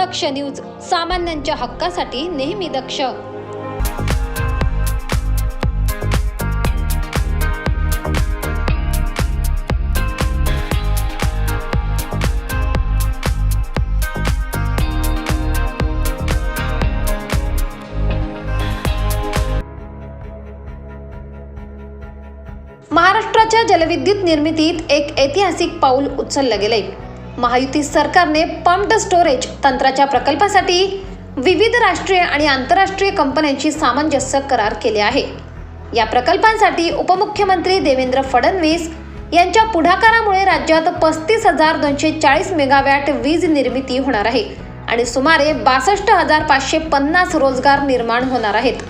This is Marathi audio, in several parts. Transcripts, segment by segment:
दक्ष न्यूज सामान्यांच्या हक्कासाठी नेहमी दक्ष. महाराष्ट्राच्या जलविद्युत निर्मितीत एक ऐतिहासिक पाऊल उचललं गेलंय. महायुती सरकारने पंप्ड स्टोरेज तंत्राच्या प्रकल्पासाठी विविध राष्ट्रीय आणि आंतरराष्ट्रीय कंपन्यांशी सामंजस्य करार केले आहे. या प्रकल्पांसाठी उपमुख्यमंत्री देवेंद्र फडणवीस यांच्या पुढाकारामुळे राज्यात पस्तीस हजार दोनशे चाळीस मेगावॅट वीज निर्मिती होणार आहे आणि सुमारे बासष्ट हजार पाचशे पन्नास रोजगार निर्माण होणार आहेत.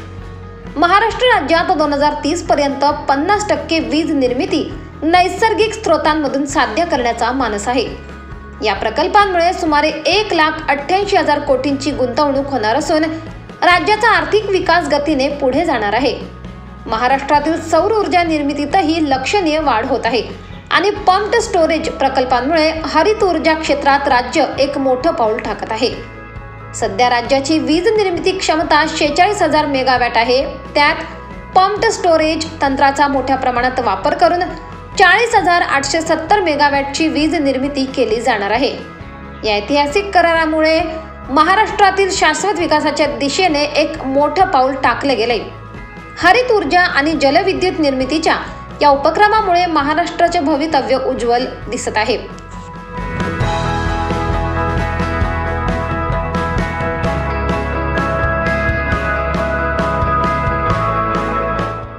महाराष्ट्र राज्यात दोन हजार तीस पर्यंत पन्नास टक्के वीज निर्मिती नैसर्गिक स्रोतांमधून साध्य करण्याचा मानस आहे. या प्रकल्पांमुळे सुमारे एक लाख अठ्ठ्याऐंशी हजार कोटींची गुंतवणूक होणार असून राज्याचा आर्थिक विकास गतीने पुढे जाणार आहे. महाराष्ट्रातील सौर ऊर्जा निर्मितीतही लक्षणीय वाढ होत आहे आणि पंप्ड स्टोरेज प्रकल्पांमुळे हरित ऊर्जा क्षेत्रात राज्य एक मोठं पाऊल टाकत आहे. सध्या राज्याची वीज निर्मिती क्षमता शेहेचाळीस हजार मेगावॅट आहे. त्यात पंप्ड स्टोरेज तंत्राचा मोठ्या प्रमाणात वापर करून चाळीस हजार आठशे सत्तर मेगावॅटची वीज निर्मिती केली जाणार आहे. या ऐतिहासिक करारामुळे महाराष्ट्रातील शाश्वत विकासाच्या दिशेने एक मोठं पाऊल टाकले गेले हरित ऊर्जा आणि जलविद्युत निर्मितीच्या या उपक्रमामुळे महाराष्ट्राचे भवितव्य उज्ज्वल दिसत आहे.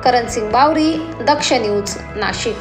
करण सिंग बावरी दक्ष न्यूज नाशिक.